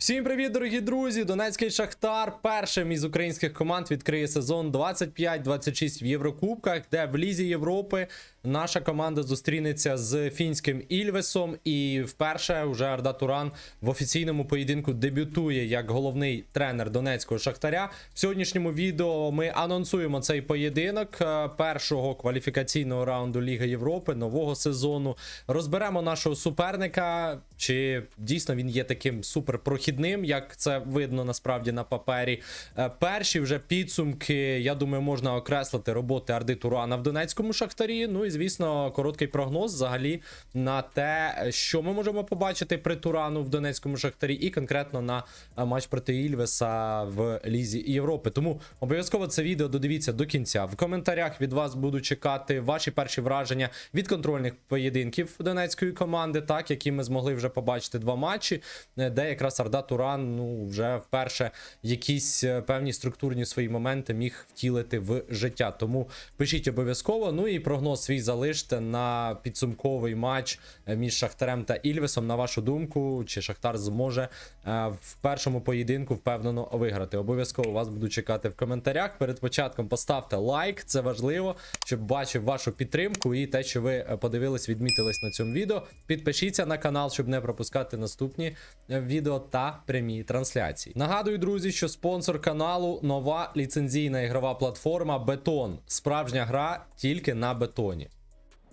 Всім привіт, дорогі друзі! Донецький Шахтар першим із українських команд відкриє сезон 25-26 в Єврокубках, де в Лізі Європи наша команда зустрінеться з фінським Ільвесом. І вперше вже Арда Туран в офіційному поєдинку дебютує як головний тренер Донецького Шахтаря. В сьогоднішньому відео ми анонсуємо цей поєдинок е, першого кваліфікаційного раунду Ліги Європи нового сезону. Розберемо нашого суперника, чи дійсно він є таким суперпрохідним, як це видно насправді на папері. Е, Перші вже підсумки, я думаю, можна окреслити роботи Арди Турана в Донецькому шахтарі. Ну і звісно, короткий прогноз взагалі на те, що ми можемо побачити при Турану в Донецькому шахтарі, і конкретно на е, матч проти Ільвеса в Лізі Європи. Тому обов'язково це відео додивіться до кінця. В коментарях від вас буду чекати ваші перші враження від контрольних поєдинків донецької команди, так які ми змогли вже побачити два матчі, е, де якраз Арда Туран ну вже вперше якісь е, певні структурні свої моменти міг втілити в життя. Тому пишіть обов'язково. Ну і прогноз свій залиште на підсумковий матч е, між Шахтарем та Ільвесом. На вашу думку, чи Шахтар зможе е, в першому поєдинку впевнено виграти? Обов'язково вас буду чекати в коментарях. Перед початком поставте лайк, це важливо, щоб бачив вашу підтримку і те, що ви е, подивились, відмітились на цьому відео. Підпишіться на канал, щоб не пропускати наступні відео та прямі трансляції. Нагадую, друзі, що спонсор каналу нова ліцензійна ігрова платформа Бетон. Справжня гра тільки на бетоні.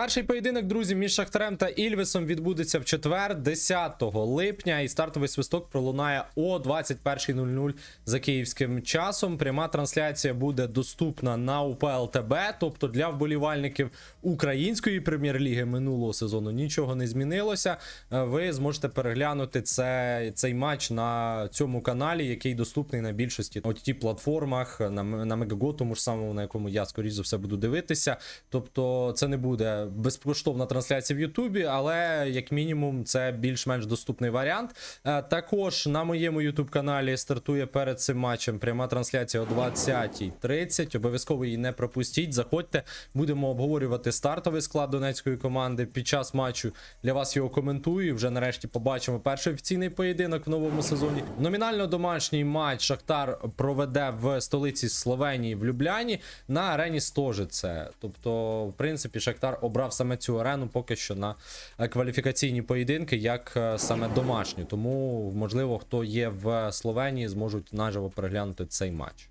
Перший поєдинок, друзі, між Шахтарем та Ільвесом відбудеться в четвер, 10 липня, і стартовий свисток пролунає о 21.00 за київським часом. Пряма трансляція буде доступна на УПЛ ТБ, тобто для вболівальників української прем'єр-ліги минулого сезону нічого не змінилося. Е, Ви зможете переглянути це, цей матч на цьому каналі, який доступний на більшості ott платформах, на, на Мегаго, тому ж самому, на якому я скоріш за все буду дивитися. Тобто, це не буде безкоштовна трансляція в Ютубі, але як мінімум це більш-менш доступний варіант. Е, Також на моєму Ютуб каналі стартує перед цим матчем пряма трансляція о 20.30. Обов'язково її не пропустіть. Заходьте, будемо обговорювати стартовий склад донецької команди. Під час матчу для вас його коментую. Вже нарешті побачимо перший офіційний поєдинок в новому сезоні. Номінально домашній матч Шахтар проведе в столиці Словенії в Любляні на арені Стожице. Тобто, в принципі, Шахтар обрав саме цю арену поки що на е, кваліфікаційні поєдинки, як е, саме домашню. Тому, можливо, хто є в Словенії, зможуть наживо переглянути цей матч.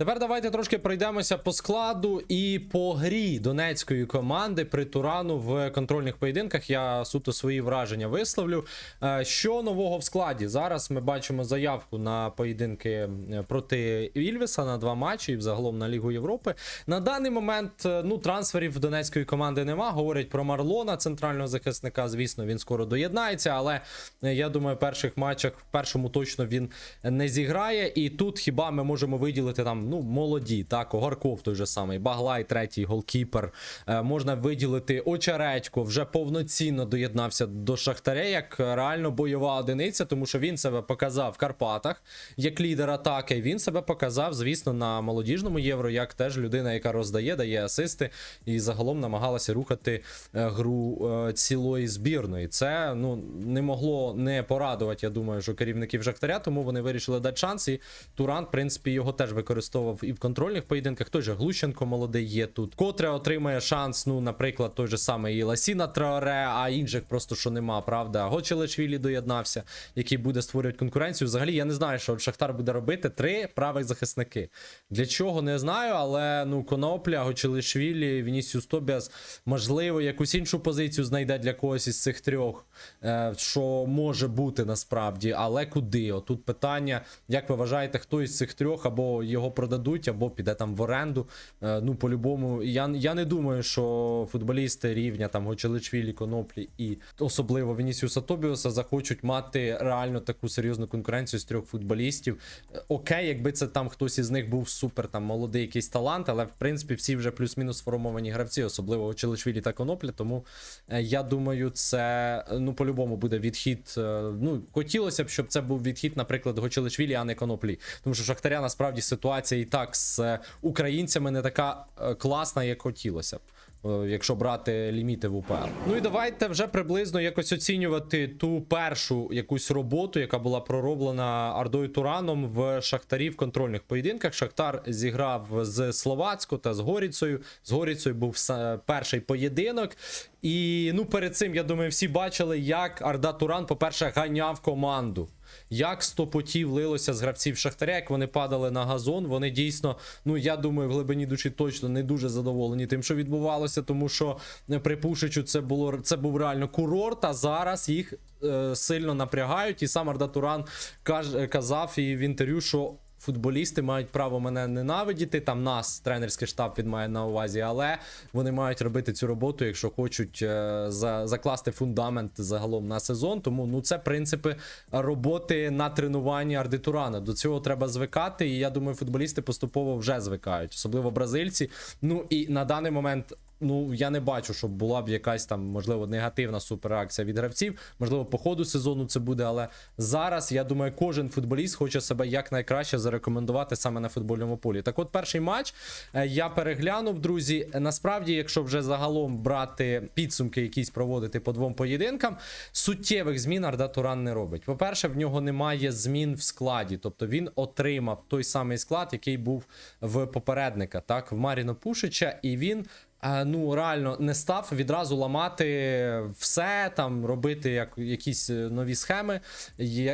Тепер давайте трошки пройдемося по складу і по грі донецької команди при Турану в контрольних поєдинках. Я суто свої враження висловлю. Е, Що нового в складі? Зараз ми бачимо заявку на поєдинки е, проти Ільвеса на два матчі і взагалом на Лігу Європи. На даний момент е, ну трансферів донецької команди нема. Говорять про Марлона, центрального захисника. Звісно, він скоро доєднається, але я думаю, в перших матчах в першому точно він не зіграє. І тут хіба ми можемо виділити там ну молоді, так, Огарков той же самий, Баглай, третій голкіпер. Е, можна виділити Очередько, вже повноцінно доєднався до Шахтаря як реально бойова одиниця, тому що він себе показав в Карпатах як лідер атаки. Він себе показав, звісно, на молодіжному євро, як теж людина, яка роздає, дає асисти, і загалом намагалася рухати е, гру е, цілої збірної. Це ну не могло не порадувати, я думаю, що керівників Шахтаря, тому вони вирішили дати шанс. І Туран, в принципі, його теж використовував і в контрольних поєдинках. Той же Глущенко молодий є тут. Котре отримає шанс, ну, наприклад, той же самий і Ласіна Траоре, а інших просто що нема, правда. Гочелешвілі доєднався, який буде створювати конкуренцію. Взагалі, я не знаю, що Шахтар буде робити. Три правих захисники. Для чого не знаю, але ну Конопля, Гочелешвілі, Вінісіус Тобіас, можливо, якусь іншу позицію знайде для когось із цих трьох, е, що може бути насправді, але куди? Отут питання, як ви вважаєте, хто із цих трьох або його продадуть, або піде там в оренду. Е, ну, по-любому, я, я не думаю, що футболісти рівня там Гочеличвілі, Коноплі і особливо Вінісіуса Тобіуса захочуть мати реально таку серйозну конкуренцію з трьох футболістів. Е, Окей, якби це там хтось із них був супер там молодий якийсь талант, але в принципі всі вже плюс-мінус сформовані гравці, особливо Гочеличвілі та Конопля. Тому е, я думаю, це ну по-любому буде відхід. Ну хотілося б, щоб це був відхід, наприклад, Гочеличвілі, а не Коноплі. Тому що Шахтаря насправді ситуація і так з е, українцями не така е, класна, як хотілося б. е, якщо брати ліміти в УПЛ. Ну і давайте вже приблизно якось оцінювати ту першу якусь роботу, яка була пророблена Ардою Тураном в Шахтарі в контрольних поєдинках. Шахтар зіграв з Словацько та з Горіцею. З Горіцею був перший поєдинок. І ну перед цим я думаю, всі бачили, як Арда Туран, по-перше, ганяв команду. Як стопотів лилося з гравців Шахтаря, як вони падали на газон. Вони дійсно, ну я думаю, в глибині душі точно не дуже задоволені тим, що відбувалося, тому що е, при Пушичу це було це був реально курорт. А зараз їх е, сильно напрягають. І сам Арда Туран каж, казав і в інтерв'ю, що. Футболісти мають право мене ненавидіти. Там нас тренерський штаб він має на увазі, але вони мають робити цю роботу, якщо хочуть е, за, закласти фундамент загалом на сезон. Тому ну це принципи роботи на тренуванні Ардитурана. До цього треба звикати. І я думаю, футболісти поступово вже звикають, особливо бразильці. Ну і на даний момент. Ну, я не бачу, щоб була б якась там, можливо, негативна суперреакція від гравців. Можливо, по ходу сезону це буде, але зараз я думаю, кожен футболіст хоче себе якнайкраще зарекомендувати саме на футбольному полі. Так, от перший матч е, я переглянув, друзі. Насправді, якщо вже загалом брати підсумки, якісь проводити по двом поєдинкам, суттєвих змін Арда Туран не робить. По-перше, в нього немає змін в складі, тобто він отримав той самий склад, який був в попередника, так, в Маріно Пушича, і він. Е, Ну, реально не став відразу ламати все, там робити як, якісь е, нові схеми,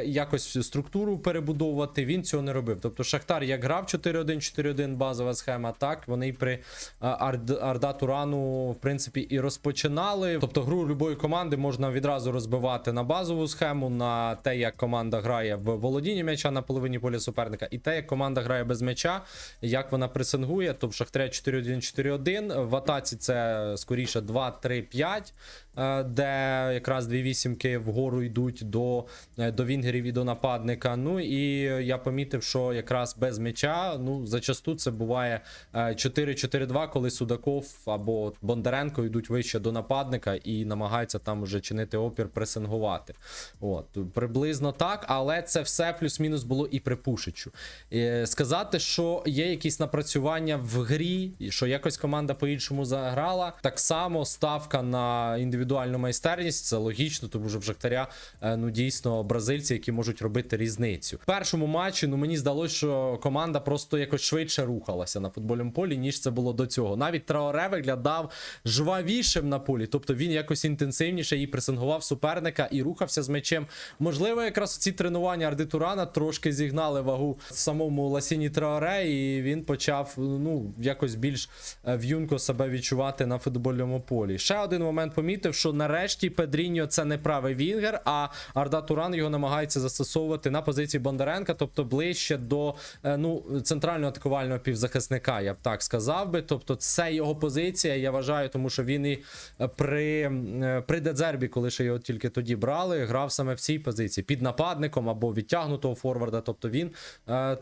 якось структуру перебудовувати. Він цього не робив. Тобто Шахтар як грав 4-1-4-1 базова схема, так вони при е, Ард, Арда Турану, в принципі, і розпочинали. Тобто, гру любої команди можна відразу розбивати на базову схему, на те, як команда грає в володінні м'яча на половині поля суперника, і те, як команда грає без м'яча, як вона пресингує. Тобто Шахтаря 4-1-4-1. В атаці це скоріше 2-3-5, е, де якраз дві вісімки вгору йдуть до, е, до вінгерів і до нападника. Ну і я помітив, що якраз без м'яча, ну зачасту це буває е, 4-4-2, коли Судаков або Бондаренко йдуть вище до нападника і намагаються там уже чинити опір, пресингувати. От приблизно так, але це все плюс-мінус було і при Пушичу. Е, Сказати, що є якісь напрацювання в грі, що якось команда по-іншому заграла. Так само ставка на індивідуальну майстерність, це логічно, тому що в Шахтаря е, ну дійсно бразильці, які можуть робити різницю. В першому матчі ну мені здалося, що команда просто якось швидше рухалася на футбольному полі, ніж це було до цього. Навіть Траоре виглядав жвавішим на полі, тобто він якось інтенсивніше і пресингував суперника і рухався з м'ячем. Можливо, якраз ці тренування Ардитурана трошки зігнали вагу самому Ласіні Траоре, і він почав ну якось більш е, в'юнко себе відчувати на футбольному полі. Ще один момент помітив, що нарешті Педріньо це не правий вінгер, а Арда Туран його намагається застосовувати на позиції Бондаренка, тобто ближче до е, ну центрального атакувального півзахисника, я б так сказав би. Тобто, це його позиція. Я вважаю, тому що він і е, при, е, при Дедзербі, коли ще його тільки тоді брали, грав саме в цій позиції під нападником або відтягнутого форварда. Тобто він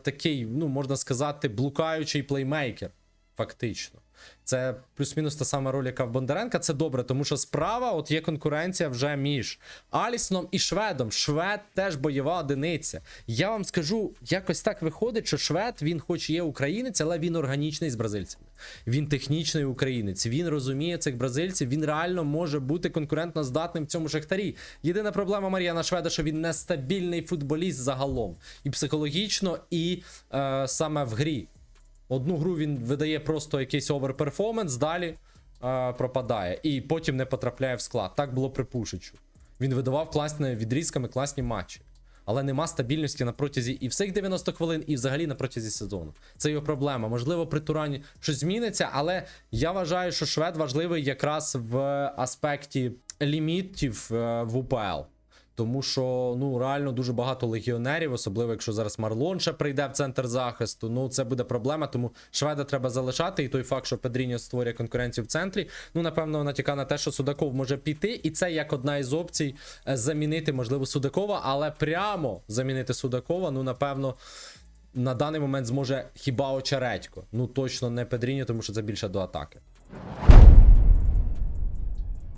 такий, ну можна сказати, блукаючий плеймейкер, фактично. Це плюс-мінус та сама роль, яка в Бондаренка. Це добре, тому що справа от є конкуренція вже між Алісоном і Шведом. Швед теж бойова одиниця. Я вам скажу, якось так виходить, що Швед, він хоч є українець, але він органічний з бразильцями. Він технічний українець. Він розуміє цих бразильців. Він реально може бути конкурентно здатним в цьому шахтарі. Єдина проблема Мар'яна Шведа, що він нестабільний футболіст загалом, і психологічно, і е, саме в грі. Одну гру він видає просто якийсь оверперформанс, далі е, пропадає. І потім не потрапляє в склад. Так було при Пушичу. Він видавав класні відрізками класні матчі. Але нема стабільності на протязі і всіх 90 хвилин, і взагалі на протязі сезону. Це його проблема. Можливо, при Турані щось зміниться, але я вважаю, що швед важливий якраз в аспекті лімітів е, в УПЛ. Тому що ну реально дуже багато легіонерів, особливо якщо зараз Марлон ще прийде в центр захисту. Ну це буде проблема. Тому шведа треба залишати. І той факт, що Педріньо створює конкуренцію в центрі. Ну напевно, натякає на те, що Судаков може піти, і це як одна із опцій е, замінити, можливо, Судакова, але прямо замінити Судакова. Ну напевно. На даний момент зможе хіба Очередько. Ну точно не Педріньо, тому що це більше до атаки.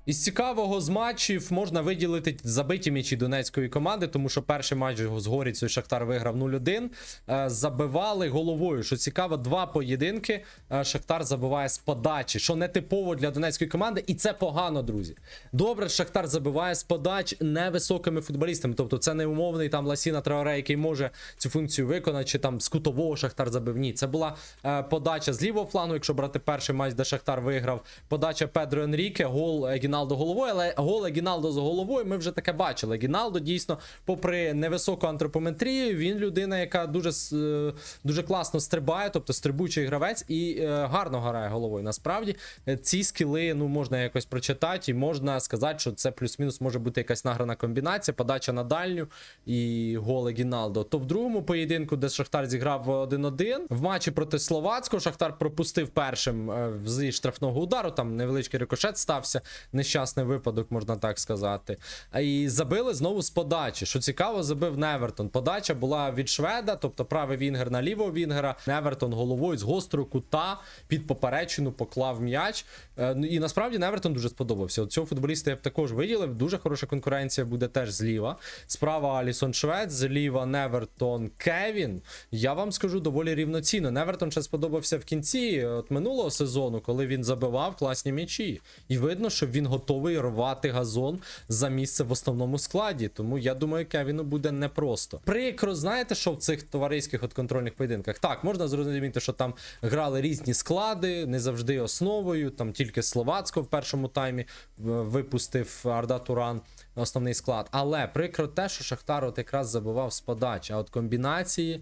Із цікавого з матчів можна виділити забиті м'ячі донецької команди, тому що перший матч з Горіцею Шахтар виграв 0-1. Е, Забивали головою. Що цікаво, два поєдинки е, Шахтар забиває з подачі, що не типово для донецької команди, і це погано, друзі. Добре, Шахтар забиває з подач невисокими футболістами. Тобто це не умовний там Ласіна Траоре, який може цю функцію виконати, чи там з кутового Шахтар забив. Ні, це була е, подача з лівого флангу, якщо брати перший матч, де Шахтар виграв. Подача Педро Енріке, гол Гіналдо головою, але гол Гіналдо з головою ми вже таке бачили. Гіналдо дійсно, попри невисоку антропометрію, він людина, яка дуже е, дуже класно стрибає, тобто стрибучий гравець і е, гарно грає головою. Насправді Е, ці скіли ну можна якось прочитати, і можна сказати, що це плюс-мінус може бути якась награна комбінація, подача на дальню і голи Гіналдо. То в другому поєдинку, де Шахтар зіграв 1-1, в матчі проти Словацького Шахтар пропустив першим зі штрафного удару. Там невеличкий рикошет стався, нещасний випадок, можна так сказати. І забили знову з подачі. Що цікаво, забив Невертон. Подача була від шведа, тобто правий вінгер на лівого вінгера. Невертон головою з гострого кута під поперечину поклав м'яч. Е, ну, І насправді Невертон дуже сподобався. От цього футболіста я б також виділив. Дуже хороша конкуренція буде теж зліва. Справа Алісон Швед, зліва Невертон Кевін. Я вам скажу доволі рівноцінно. Невертон ще сподобався в кінці от минулого сезону, коли він забивав класні м'ячі. І видно, що він готовий рвати газон за місце в основному складі. Тому я думаю, Кевіну буде непросто. Прикро, знаєте, що в цих товариських от контрольних поєдинках? Так, можна зрозуміти, що там грали різні склади, не завжди основою. Там тільки Словацько в першому таймі е, випустив Арда Туран основний склад. Але прикро те, що Шахтар от якраз забивав з подач. А от комбінації, е,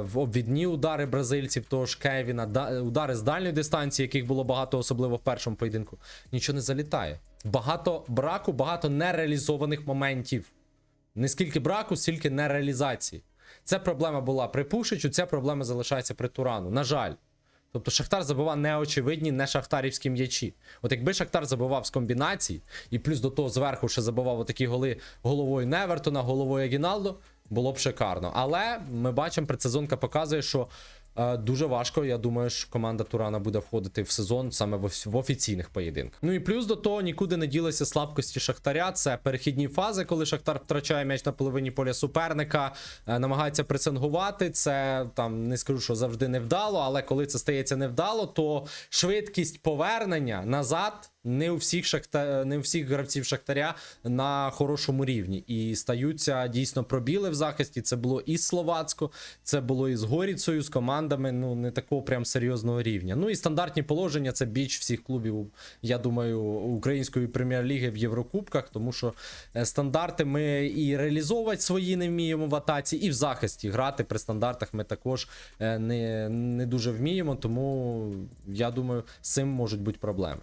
в обвідні удари бразильців, того ж Кевіна, да, удари з дальньої дистанції, яких було багато, особливо в першому поєдинку, нічого не залітає. Багато браку, багато нереалізованих моментів. Не скільки браку, стільки нереалізації. Це проблема була при Пушичу, ця проблема залишається при Турану. На жаль. Тобто Шахтар забивав неочевидні, не шахтарівські м'ячі. От якби Шахтар забивав з комбінацій, і плюс до того зверху ще забивав отакі голи головою Невертона, головою Гіналдо, було б шикарно. Але ми бачимо, предсезонка показує, що дуже важко. Я думаю, що команда Турана буде входити в сезон саме в, офіційних поєдинках. Ну і плюс до того нікуди не ділися слабкості Шахтаря. Це перехідні фази, коли Шахтар втрачає м'яч на половині поля суперника, е, намагається пресингувати. Це там не скажу, що завжди невдало, але коли це стається невдало, то швидкість повернення назад. Не у всіх шахта... не у всіх гравців Шахтаря на хорошому рівні. І стаються дійсно пробіли в захисті. Це було і Словацько, це було і з Горіцею, з командами ну не такого прям серйозного рівня. Ну і стандартні положення це біч всіх клубів, я думаю, української прем'єр-ліги в Єврокубках, тому що е, стандарти ми і реалізовувати свої не вміємо в атаці, і в захисті грати при стандартах ми також е, не, не дуже вміємо. Тому я думаю, з цим можуть бути проблеми.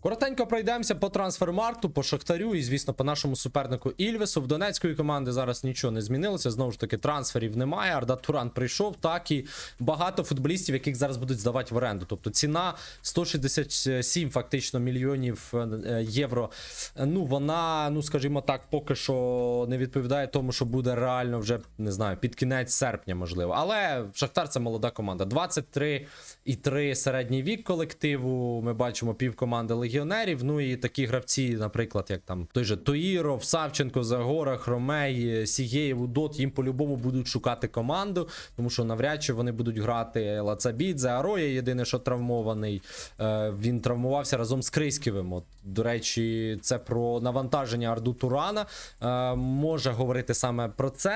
Коротенько пройдемося по трансфермарту, по Шахтарю і, звісно, по нашому супернику Ільвесу. В Донецької команди зараз нічого не змінилося. Знову ж таки, трансферів немає. Арда Туран прийшов, так і багато футболістів, яких зараз будуть здавати в оренду. Тобто ціна 167 фактично мільйонів е, євро. Е, Ну, вона, ну скажімо так, поки що не відповідає тому, що буде реально вже не знаю, під кінець серпня, можливо. Але Шахтар це молода команда. 23 і 3 середній вік колективу. Ми бачимо пів команди легіонерів. Ну і такі гравці, наприклад, як там той же Тоїров, Савченко, Загора, Хромей, Сігєєв, Удот, їм по-любому будуть шукати команду, тому що навряд чи вони будуть грати Лацабідзе, Ароя єдине, що травмований. Е, Він травмувався разом з Криськівим. От, до речі, це про навантаження Арду Турана. Е, Може говорити саме про це,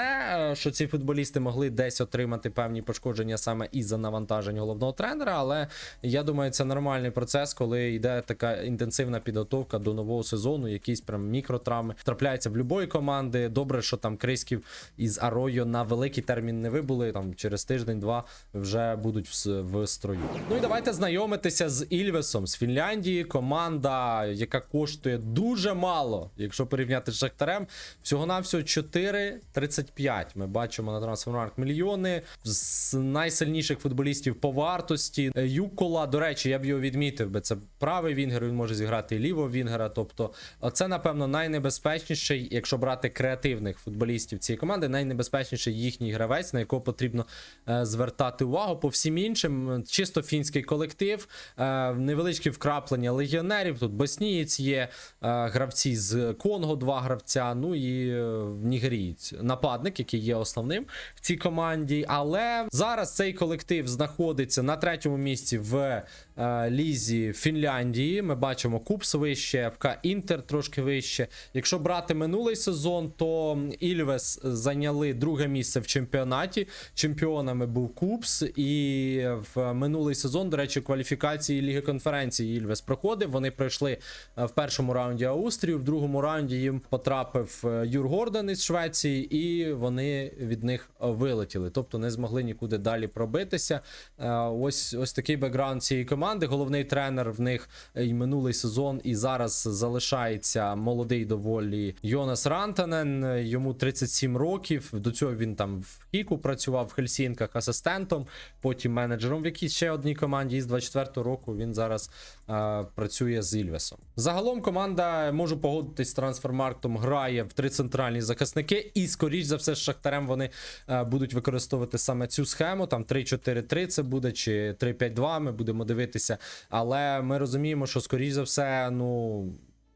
е, що ці футболісти могли десь отримати певні пошкодження саме із-за навантажень головного тренера. Але я думаю, це нормальний процес, коли йде така інтенсивна підготовка до нового сезону, якісь прям мікротравми трапляються в будь-якої команди. Добре, що там Криськів із Аройо на великий термін не вибули. Там через тиждень-два вже будуть в, в строю. Ну і давайте знайомитися з Ільвесом з Фінляндії. Команда, яка коштує дуже мало, якщо порівняти з Шахтарем, всього-навсього 4,35. Ми бачимо на трансфермарк мільйони з найсильніших футболістів по вартості. Е, Юкола, до речі, я б його відмітив би. Це правий вінгер. Він може зіграти і лівого Вінгера. Тобто, це, напевно, найнебезпечніший, якщо брати креативних футболістів цієї команди, найнебезпечніший їхній гравець, на якого потрібно е, звертати увагу. По всім іншим, чисто фінський колектив, е, невеличкі вкраплення легіонерів. Тут боснієць є, е, гравці з Конго, два гравця. Ну і е, нігерієць, нападник, який є основним в цій команді. Але зараз цей колектив знаходиться на третьому місці в е, лізі Фінляндії. Ми бачимо Купс вище, ФК Інтер трошки вище. Якщо брати минулий сезон, то Ільвес зайняли друге місце в чемпіонаті. Чемпіонами був Купс, і в минулий сезон, до речі, кваліфікації Ліги конференції Ільвес проходив. Вони пройшли е, в першому раунді Австрію, в другому раунді їм потрапив е, Юр Гордон із Швеції, і вони від них вилетіли, тобто не змогли нікуди далі пробитися. Е, Ось ось такий бекграунд цієї команди. Головний тренер в них і минулий сезон, і зараз залишається молодий доволі Йонас Рантанен. Йому 37 років. До цього він там в Хіку працював в Хельсінках асистентом, потім менеджером в якійсь ще одній команді. І з 24-го року він зараз е, працює з Ільвесом. Загалом команда можу погодитись з трансфермарктом. Грає в три центральні захисники, і скоріш за все з Шахтарем вони е, будуть використовувати саме цю схему. Там 3-4-3 це буде, чи 3-5-2, Ми будемо дивитися. Але ми розуміємо, що скоріш за все, ну.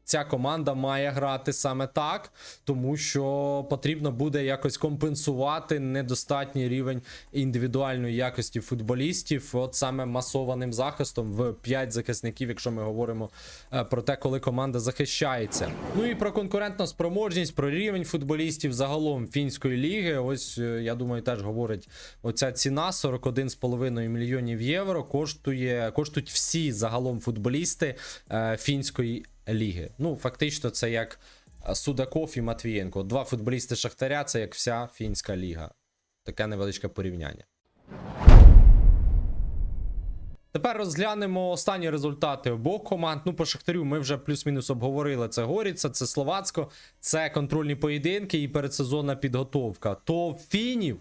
Ця команда має грати саме так, тому що потрібно буде якось компенсувати недостатній рівень індивідуальної якості футболістів, от саме масованим захистом в 5 захисників, якщо ми говоримо е, про те, коли команда захищається. Ну і про конкурентну спроможність, про рівень футболістів загалом фінської ліги. Ось е, я думаю, теж говорить оця ціна 41,5 мільйонів євро. Коштує коштують всі загалом футболісти е, фінської ліги. Ну, фактично, це як Судаков і Матвієнко. Два футболісти Шахтаря це як вся фінська ліга. Таке невеличке порівняння. Тепер розглянемо останні результати обох команд. Ну, по Шахтарю ми вже плюс-мінус обговорили. Це Горіца, це Словацько, це контрольні поєдинки і передсезонна підготовка. То фінів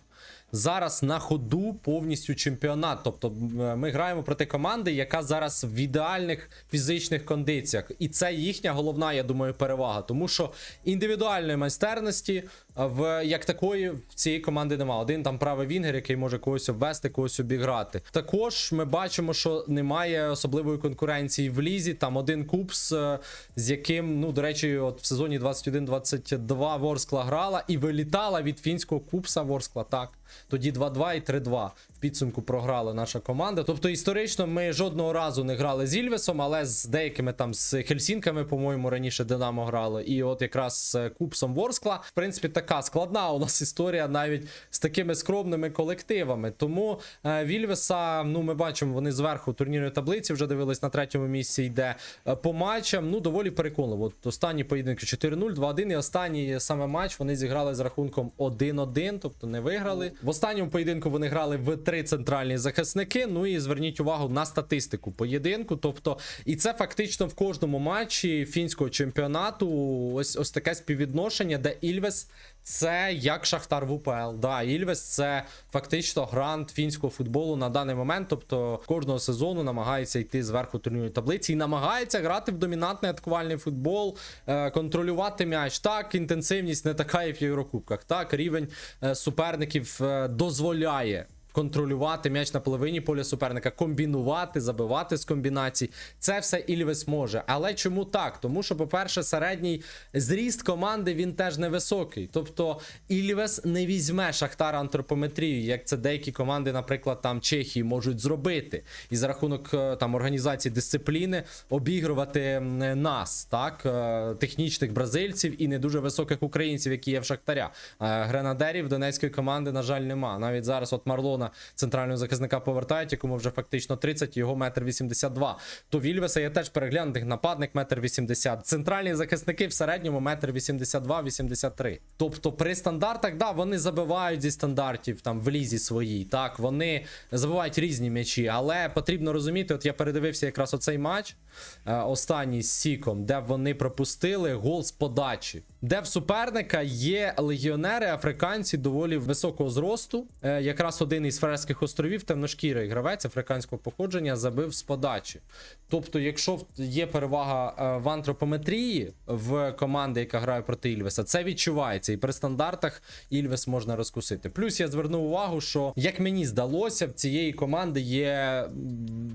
зараз на ходу повністю чемпіонат. Тобто ми граємо проти команди, яка зараз в ідеальних фізичних кондиціях. І це їхня головна, я думаю, перевага. Тому що індивідуальної майстерності в як такої в цієї команди немає. Один там правий вінгер, який може когось обвести, когось обіграти. Також ми бачимо, що немає особливої конкуренції в лізі. Там один купс, е, з яким, ну до речі, от в сезоні 21-22 Ворскла грала і вилітала від фінського купса Ворскла. Так. Тоді 2-2 і 3-2 в підсумку програла наша команда. Тобто історично ми жодного разу не грали з Ільвесом, але з деякими там з Хельсінками, по-моєму, раніше Динамо грало. І от якраз з Купсом Ворскла. В принципі, така складна у нас історія навіть з такими скромними колективами. Тому е, Вільвеса, ну ми бачимо, вони зверху турнірної таблиці вже дивились на третьому місці. Йде Е, по матчам. Ну доволі переконливо. От останні поєдинки 4-0, 2-1. І останній саме матч вони зіграли з рахунком 1-1, тобто не виграли. В останньому поєдинку вони грали в три центральні захисники. Ну і зверніть увагу на статистику поєдинку. Тобто, і це фактично в кожному матчі фінського чемпіонату. Ось ось таке співвідношення, де Ільвес. Це як Шахтар в УПЛ. Да, Ільвес це фактично грант фінського футболу на даний момент. Тобто кожного сезону намагається йти зверху турнірної таблиці і намагається грати в домінантний атакувальний футбол, е, контролювати м'яч. Так, інтенсивність не така, як в Єврокубках. Так, рівень е, суперників е, дозволяє. Контролювати м'яч на половині поля суперника, комбінувати, забивати з комбінацій. Це все Ільвес може. Але чому так? Тому що, по-перше, середній зріст команди він теж невисокий. Тобто Ільвес не візьме Шахтар антропометрію, як це деякі команди, наприклад, там Чехії можуть зробити. І за рахунок е, там організації дисципліни обігрувати нас, так, е, технічних бразильців і не дуже високих українців, які є в Шахтаря. Е, Гренадерів Донецької команди, на жаль, нема. Навіть зараз от Марлона центрального захисника повертають, якому вже фактично 30, його метр 82. То Вільвеса є теж переглянутих нападник метр 80. Центральні захисники в середньому метр 82-83. Тобто при стандартах, да, вони забивають зі стандартів там в лізі своїй. Так, вони забивають різні м'ячі, але потрібно розуміти, от я передивився якраз оцей матч, е, останній з Сіком, де вони пропустили гол з подачі. Де в суперника є легіонери, африканці доволі високого зросту. Е, якраз один корінний з Ферерських островів, темношкірий гравець африканського походження забив з подачі. Тобто, якщо є перевага е, в антропометрії в команди, яка грає проти Ільвеса, це відчувається. І при стандартах Ільвес можна розкусити. Плюс я звернув увагу, що як мені здалося, в цієї команди є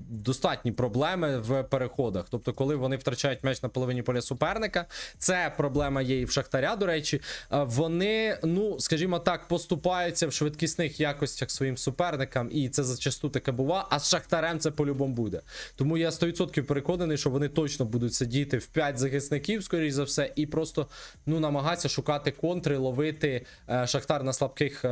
достатні проблеми в переходах. Тобто, коли вони втрачають м'яч на половині поля суперника, це проблема є і в Шахтаря. До речі, Е, вони, ну скажімо так, поступаються в швидкісних якостях своїм суперникам, і це зачасту таке бува. А з Шахтарем це по-любому буде. Тому я 100% переконаний, що вони точно будуть сидіти в 5 захисників, скоріш за все, і просто ну намагатися шукати контри, ловити е, Шахтар на слабких, е,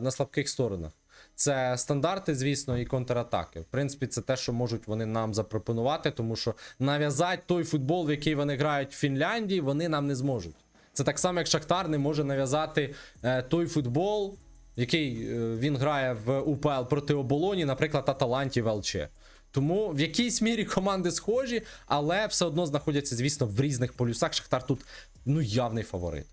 на слабких сторонах. Це стандарти, звісно, і контратаки. В принципі, це те, що можуть вони нам запропонувати, тому що нав'язати той футбол, в який вони грають в Фінляндії, вони нам не зможуть. Це так само, як Шахтар не може нав'язати е, той футбол, який е, він грає в УПЛ проти оболоні, наприклад, Аталанті в ЛЧ. Тому в якійсь мірі команди схожі, але все одно знаходяться, звісно, в різних полюсах. Шахтар тут ну явний фаворит.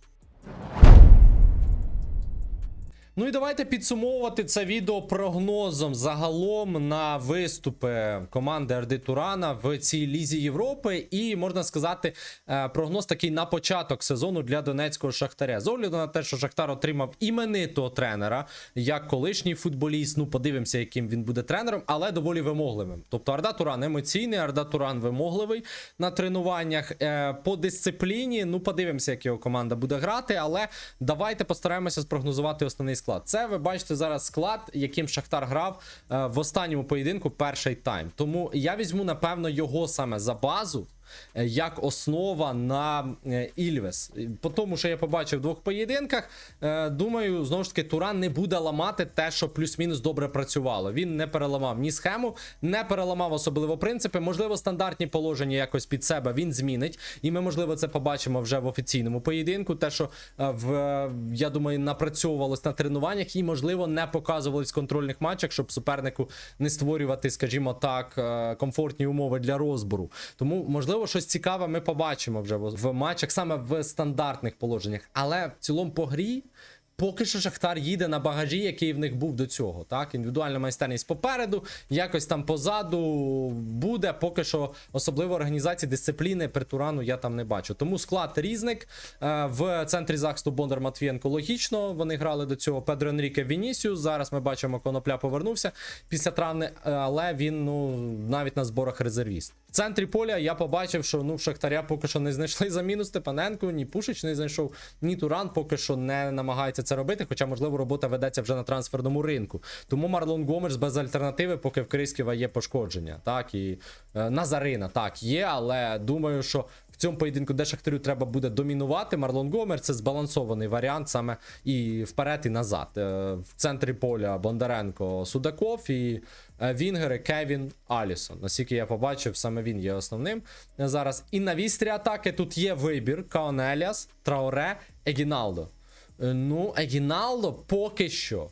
Ну і давайте підсумовувати це відео прогнозом загалом на виступи команди Ерди Турана в цій лізі Європи. І можна сказати, е, прогноз такий на початок сезону для донецького шахтаря. З огляду на те, що Шахтар отримав іменитого тренера, як колишній футболіст. Ну, подивимося, яким він буде тренером, але доволі вимогливим. Тобто Арда Туран емоційний, Арда Туран вимогливий на тренуваннях. Е, По дисципліні, ну подивимося, як його команда буде грати. Але давайте постараємося спрогнозувати основний склад. Це ви бачите зараз склад, яким Шахтар грав е, в останньому поєдинку перший тайм. Тому я візьму, напевно, його саме за базу. Е, Як основа на е, Ільвес. По тому, що я побачив в двох поєдинках, е, думаю, знову ж таки, Туран не буде ламати те, що плюс-мінус добре працювало. Він не переламав ні схему, не переламав особливо принципи. Можливо, стандартні положення якось під себе він змінить. І ми, можливо, це побачимо вже в офіційному поєдинку. Те, що в я думаю, напрацьовувалось на тренуваннях і, можливо, не показувалось в контрольних матчах, щоб супернику не створювати, скажімо так, комфортні умови для розбору. Тому, можливо, щось цікаве ми побачимо вже в матчах, саме в стандартних положеннях. Але в цілому по грі. Поки що Шахтар їде на багажі, який в них був до цього. Так, індивідуальна майстерність попереду, якось там позаду буде. Поки що особливо організації дисципліни при Турану я там не бачу. Тому склад різник Е, в центрі захисту Бондар Матвієнко логічно. Вони грали до цього Педро Енріке Вінісіус. Зараз ми бачимо, Конопля повернувся після травми, е, але він ну навіть на зборах резервіст. В центрі поля я побачив, що ну в Шахтаря поки що не знайшли заміну Степаненко, ні Пушич не знайшов, ні Туран поки що не намагається це робити. Хоча, можливо, робота ведеться вже на трансферному ринку. Тому Марлон Гомеш без альтернативи, поки в Крисківа є пошкодження. Так і е, Назарина так є, але думаю, що. В цьому поєдинку, де Шахтарю треба буде домінувати, Марлон Гомер це збалансований варіант саме і вперед, і назад. Е, В центрі поля Бондаренко Судаков і е, Вінгери Кевін Алісон. Наскільки я побачив, саме він є основним зараз. І на вістрі атаки тут є вибір: Каонеліас, Траоре, Егіналдо. Е, Ну, Егіналдо поки що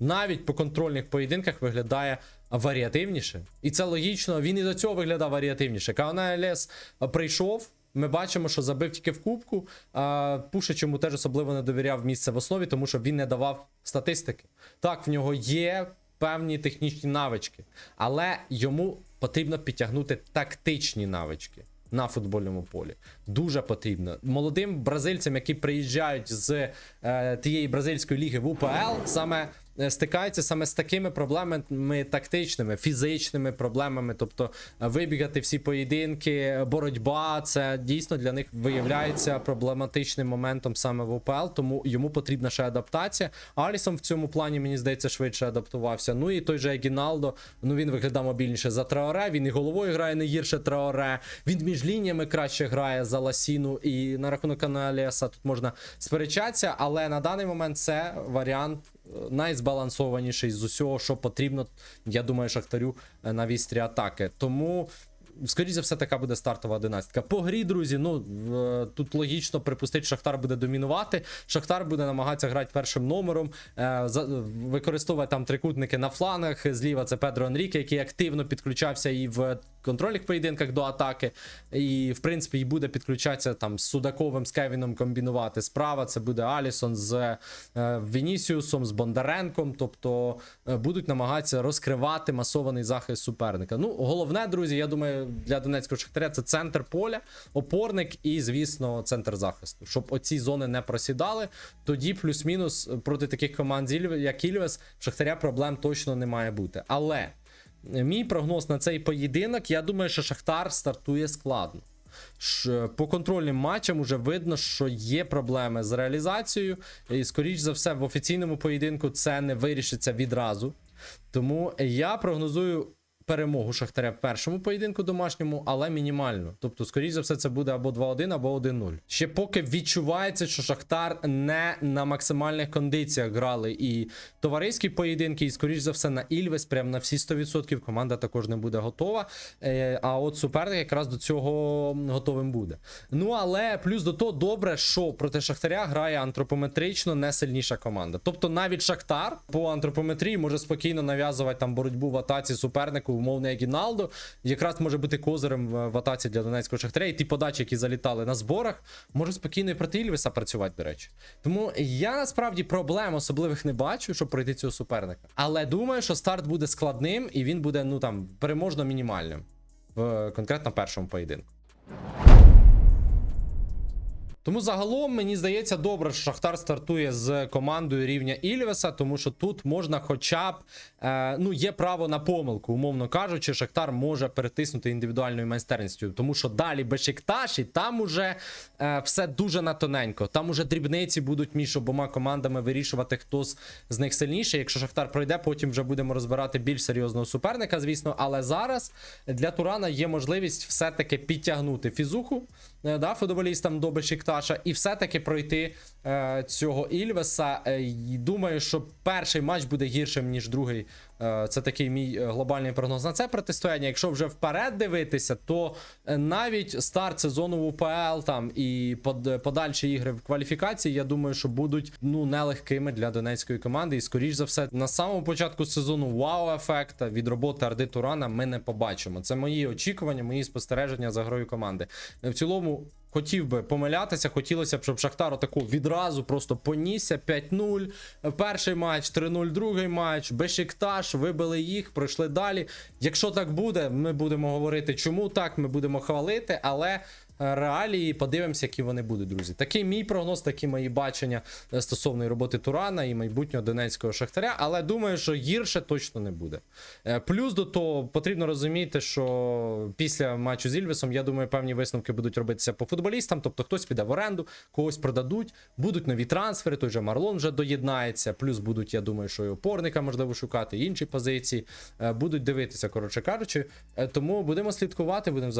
навіть по контрольних поєдинках виглядає варіативніше. І це логічно. Він і до цього виглядав варіативніше. Каонеліас прийшов. Ми бачимо, що забив тільки в кубку. А Пушич йому теж особливо не довіряв місце в основі, тому що він не давав статистики. Так, в нього є певні технічні навички, але йому потрібно підтягнути тактичні навички. На футбольному полі. Дуже потрібно. Молодим бразильцям, які приїжджають з е, тієї бразильської ліги в УПЛ, саме е, стикаються саме з такими проблемами тактичними, фізичними проблемами. Тобто е, вибігати всі поєдинки, боротьба, це дійсно для них виявляється проблематичним моментом саме в УПЛ, тому йому потрібна ще адаптація. Алісон в цьому плані, мені здається, швидше адаптувався. Ну і той же Егіналдо, ну він виглядав мобільніше за Траоре. Він і головою грає не гірше Траоре. Він між лініями краще грає за Ласіну. І на рахунок Каналіаса тут можна сперечатися, але на даний момент це варіант е, найзбалансованіший з усього, що потрібно, я думаю, Шахтарю е, на вістрі атаки. Тому. Скоріше за все, така буде стартова одинадцятка. По грі, друзі, ну тут логічно припустити, Шахтар буде домінувати. Шахтар буде намагатися грати першим номером, е, використовувати там трикутники на флангах. Зліва це Педро Енріке, який активно підключався і в контрольних поєдинках до атаки. І, в принципі, і буде підключатися там з Судаковим, з Кевіном комбінувати. Справа це буде Алісон з е, Вінісіусом, з Бондаренком. Тобто е, будуть намагатися розкривати масований захист суперника. Ну, головне, друзі, я думаю, для Донецького Шахтаря це центр поля, опорник і, звісно, центр захисту. Щоб оці зони не просідали. Тоді плюс-мінус проти таких команд, як Ільвес, в Шахтаря проблем точно не має бути. Але мій прогноз на цей поєдинок, я думаю, що Шахтар стартує складно. По контрольним матчам вже видно, що є проблеми з реалізацією, і скоріш за все, в офіційному поєдинку це не вирішиться відразу. Тому я прогнозую перемогу Шахтаря в першому поєдинку домашньому, але мінімально. Тобто, скоріш за все, це буде або 2-1, або 1-0. Ще поки відчувається, що Шахтар не на максимальних кондиціях грали і товариські поєдинки, і скоріш за все на Ільвес, прям на всі 100% команда також не буде готова. Е, А от суперник якраз до цього готовим буде. Ну але плюс до того добре, що проти Шахтаря грає антропометрично не сильніша команда. Тобто навіть Шахтар по антропометрії може спокійно нав'язувати там боротьбу в атаці супернику, умовно Агіналдо, Якраз може бути козирем в атаці для Донецького Шахтаря. І ті подачі, які залітали на зборах, може спокійно і проти Ільвеса працювати, до речі. Тому я насправді проблем особливих не бачу, щоб пройти цього суперника. Але думаю, що старт буде складним і він буде ну там переможно мінімальним в конкретно першому поєдинку. Тому загалом мені здається добре, що Шахтар стартує з командою рівня Ільвеса, тому що тут можна, хоча б е, ну є право на помилку, умовно кажучи, Шахтар може перетиснути індивідуальною майстерністю, тому що далі Бешикташ, і там уже е, все дуже на тоненько. Там уже дрібниці будуть між обома командами вирішувати, хто з, з них сильніший. Якщо Шахтар пройде, потім вже будемо розбирати більш серйозного суперника, звісно. Але зараз для Турана є можливість все-таки підтягнути фізуху е, да, футболістам до Бешикташа і все-таки пройти е, цього Ільвеса. Е, думаю, що перший матч буде гіршим, ніж другий. Е, це такий мій е, глобальний прогноз на це протистояння. Якщо вже вперед дивитися, то е, навіть старт сезону в УПЛ там і под, подальші ігри в кваліфікації, я думаю, що будуть ну нелегкими для донецької команди. І скоріш за все, на самому початку сезону вау-ефекта від роботи Арди Турана ми не побачимо. Це мої очікування, мої спостереження за грою команди. В цілому. Хотів би помилятися, хотілося б, щоб Шахтар отаку відразу просто понісся 5-0. Перший матч, 3-0, другий матч, Бешикташ, вибили їх, пройшли далі. Якщо так буде, ми будемо говорити, чому так, ми будемо хвалити, але реалії подивимося, які вони будуть, друзі. Такий мій прогноз, такі мої бачення е, стосовно роботи Турана і майбутнього донецького шахтаря. Але думаю, що гірше точно не буде. Е, Плюс до того потрібно розуміти, що після матчу з Ільвесом, я думаю, певні висновки будуть робитися по футболістам. Тобто хтось піде в оренду, когось продадуть, будуть нові трансфери. Той же Марлон вже доєднається. Плюс будуть, я думаю, що і опорника можливо шукати, інші позиції. Е, Будуть дивитися, коротше кажучи. Тому будемо слідкувати, будемо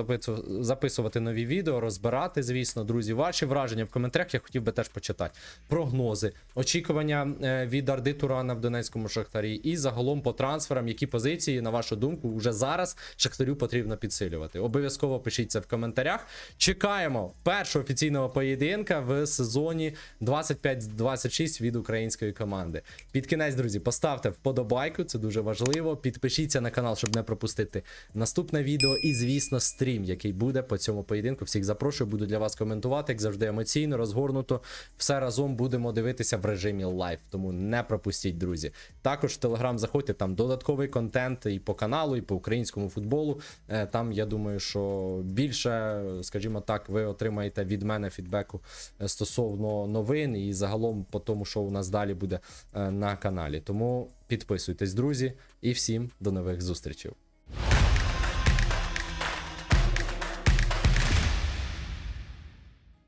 записувати нові відео, розбирати, звісно, друзі. Ваші враження в коментарях я хотів би теж почитати. Прогнози, очікування е, від Арди Турана в Донецькому Шахтарі і загалом по трансферам, які позиції, на вашу думку, вже зараз Шахтарю потрібно підсилювати. Обов'язково пишіть це в коментарях. Чекаємо першого офіційного поєдинка в сезоні 25-26 від української команди. Під кінець, друзі, поставте вподобайку, це дуже важливо. Підпишіться на канал, щоб не пропустити наступне відео. І, звісно, стрім, який буде по цьому поєдинку. Всіх запрошую, буду для вас коментувати, як завжди, емоційно, розгорнуто. Все разом будемо дивитися в режимі лайв. Тому не пропустіть, друзі. Також в телеграм заходьте, там додатковий контент і по каналу, і по українському футболу. Е, Там я думаю, що більше, скажімо так, ви отримаєте від мене фідбеку е, стосовно новин і загалом по тому, що у нас далі буде е, на каналі. Тому підписуйтесь, друзі, і всім до нових зустрічей.